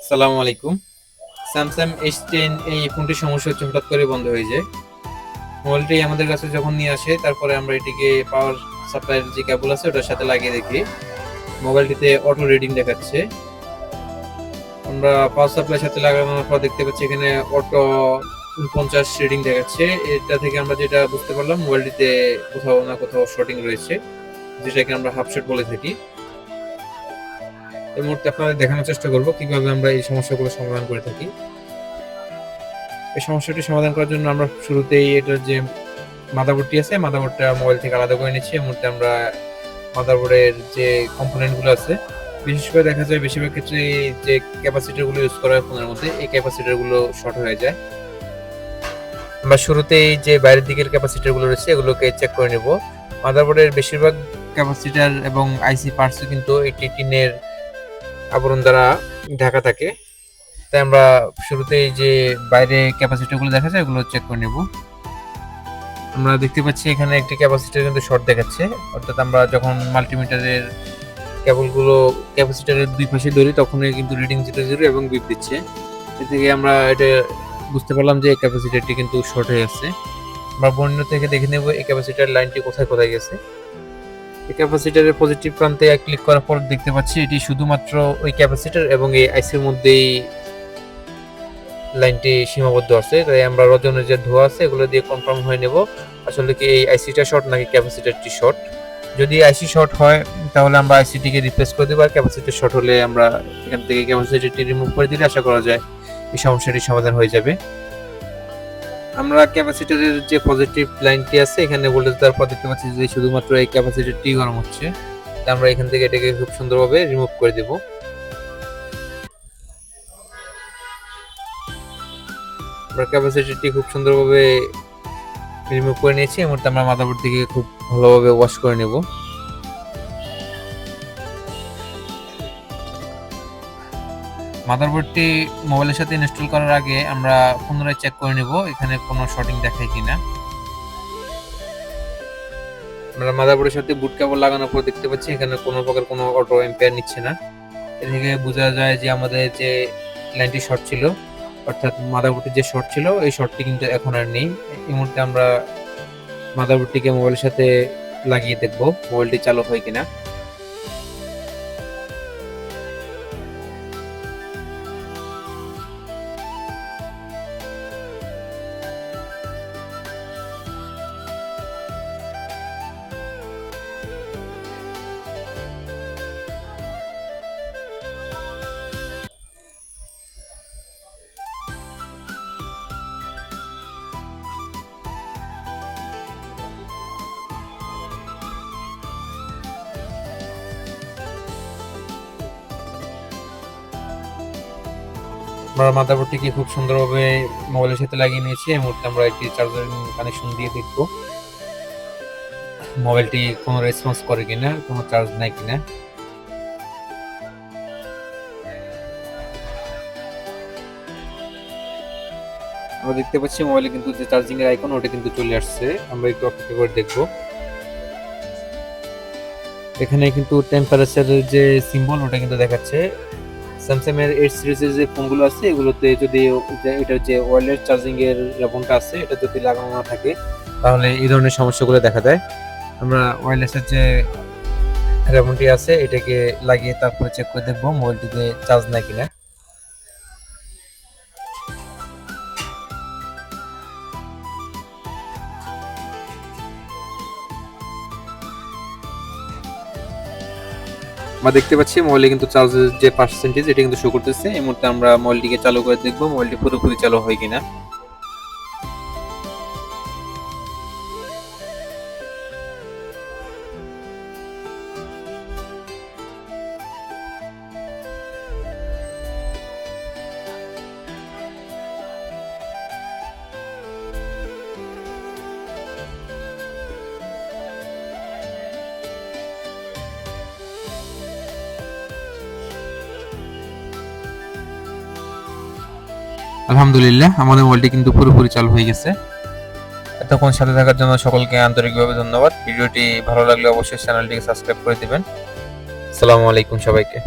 আসসালামু আলাইকুম। Samsung S ten এই ফোনটির সমস্যা হচ্ছে হঠাৎ করে বন্ধ হয়ে যায়। মোবাইলটি আমাদের কাছে যখন নিয়ে আসে, তারপরে আমরা এটিকে পাওয়ার সাপ্লাইয়ের যে কেবল আছে, ওটার সাথে লাগিয়ে দেখি। মোবাইলটিতে অটো রিডিং দেখাচ্ছে। আমরা পাওয়ার সাপ্লাইয়ের সাথে লাগানোর পর দেখতে পাচ্ছি এখানে অটো উনপঞ্চাশ রিডিং দেখাচ্ছে। এটা থেকে আমরা যেটা বুঝতে পারলাম মোবাইলটিতে কোথাও না কোথাও শর্টিং রয়েছে, যেটাকে আমরা হাফ শট বলে থাকি। এই মুহূর্তে আপনাদের দেখানোর চেষ্টা করব কীভাবে আমরা এই সমস্যাগুলো সমাধান করে থাকি। এই সমস্যাটি সমাধান করার জন্য আমরা শুরুতেই এটার যে মাদারবোর্ডটি আছে, মাদারবোর্ডটা মোবাইল থেকে আলাদা করে নিচ্ছি। এই মুহূর্তে আমরা মাদারবোর্ডের যে কম্পোনেন্টগুলো আছে, বিশেষ করে দেখা যায় বেশিরভাগ ক্ষেত্রে যে ক্যাপাসিটারগুলো ইউজ করা হয় ফোনের মধ্যে, এই ক্যাপাসিটারগুলো শর্ট হয়ে যায়। আমরা শুরুতেই যে বাইরের দিকের ক্যাপাসিটারগুলো রয়েছে, এগুলোকে চেক করে নেব। মাদারবোর্ডের বেশিরভাগ ক্যাপাসিটার এবং আইসি পার্টসও কিন্তু এটি টিনের আবরণ দ্বারা ঢাকা থাকে। তাই আমরা শুরুতেই যে বাইরে ক্যাপাসিটিগুলো দেখা যায় এগুলো চেক করে নেব। আমরা দেখতে পাচ্ছি এখানে একটি ক্যাপাসিটার কিন্তু শর্ট দেখাচ্ছে। অর্থাৎ আমরা যখন মাল্টিমিটারের কেবলগুলো ক্যাপাসিটারের দুই পাশে ধরি, তখনই কিন্তু রিডিং জিরো জিরো এবং বিপ দিচ্ছে। এ থেকে আমরা এটা বুঝতে পারলাম যে এই ক্যাপাসিটারটি কিন্তু শর্ট হয়ে আছে। আমরা বর্ণ থেকে দেখে নেব এই ক্যাপাসিটার লাইনটি কোথায় কোথায় গেছে। এই ক্যাপাসিটারের পজিটিভ প্রান্তে ক্লিক করার পর দেখতে পাচ্ছি এটি শুধুমাত্র ওই ক্যাপাসিটার এবং এই আইসির মধ্যেই লাইনটি সীমাবদ্ধ আছে। তাই আমরা রজনের যে ধোয়া আছে এগুলো দিয়ে কনফার্ম হয়ে নেব। আসলে কি এই আইসিটা শর্ট নাকি ক্যাপাসিটারটি শর্ট যদি আইসি শর্ট হয়, তাহলে আমরা আইসিটিকে রিপ্লেস করে দেবো। আর ক্যাপাসিটার শর্ট হলে আমরা এখান থেকে ক্যাপাসিটিটি রিমুভ করে দিলে আশা করা যায় এই সমস্যাটি সমাধান হয়ে যাবে। আমরা ক্যাপাসিটরের যে পজিটিভ লাইনটি আছে, এখানে ভোল্টেজ দেওয়ার পর দেখতে পাচ্ছি যে শুধুমাত্র এই ক্যাপাসিটরটি গরম হচ্ছে। আমরা এখান থেকে এটাকে খুব সুন্দরভাবে রিমুভ করে দেব। আমরা ক্যাপাসিটরটি খুব সুন্দরভাবে রিমুভ করে নিয়েছি মুহূর্তে আমরা মাদারবোর্ড থেকে খুব ভালোভাবে ওয়াশ করে নেব। মাদারবোর্ডটি মোবাইলের সাথে ইনস্টল করার আগে আমরা পুনরায় চেক করে নেব এখানে কোনো শর্টিং দেখায় কিনা। আমরা মাদারবোর্ডের সাথে বুট কেবল লাগানোর পর দেখতে পাচ্ছি এখানে কোনো প্রকার কোনো অটো এম্পেয়ার নিচ্ছে না। এ থেকে বোঝা যায় যে আমাদের যে লাইনটি শর্ট ছিল, অর্থাৎ মাদারবোর্ডের যে শর্ট ছিল, এই শর্টটি কিন্তু এখন আর নেই। এই মুহূর্তে আমরা মাদারবোর্ডটিকে মোবাইলের সাথে লাগিয়ে দেখব মোবাইলটি চালু হয় কিনা। আমরা মাদারবোর্ডটিকে খুব সুন্দরভাবে মোবাইলের সাথে লাগিয়ে নিয়েছি। এই মুহূর্তে আমরা একটি চার্জার কানেকশন দিয়ে দেখব মোবাইলটি কোনো রেসপন্স করে কিনা, কোনো চার্জ নাই কিনা। আমরা দেখতে পাচ্ছি মোবাইলে কিন্তু যে চার্জিং এর আইকন ওটা কিন্তু চলে আসছে। আমরা একটু অপেক্ষা করে দেখব। এখানে কিন্তু টেম্পারেচারের যে সিম্বল ওটা কিন্তু দেখাচ্ছে। স্যামসাং এর এইট সিরিজের যে ফোনগুলো আছে, এগুলোতে যদি এটা যে ওয়ারলেস চার্জিং এর ফোনটা আছে, এটা যদি লাগানো না থাকে, তাহলে এই ধরনের সমস্যাগুলো দেখা দেয়। আমরা ওয়ারলেসের যে রেবনটি আছে, এটাকে লাগিয়ে তারপরে চেক করে দেখব মোবাইলটিতে চার্জ নাই কিনা। আমরা দেখতে পাচ্ছি মোবাইলে কিন্তু চার্জের যে পার্সেন্টেজ এটা কিন্তু শো করতেছে। এই মুহূর্তে আমরা মোবাইলটিকে চালু করে দেখব মোবাইলটি পুরোপুরি চালু হয় কিনা। আলহামদুলিল্লাহ আমাদের মোবাইলটি কিন্তু পুরোপুরি চালু হয়ে গেছে। এতক্ষণ সাথে থাকার জন্য সকলকে আন্তরিকভাবে ধন্যবাদ। ভিডিওটি ভালো লাগলে অবশ্যই চ্যানেলটিকে সাবস্ক্রাইব করে দেবেন। আসসালামু আলাইকুম সবাইকে।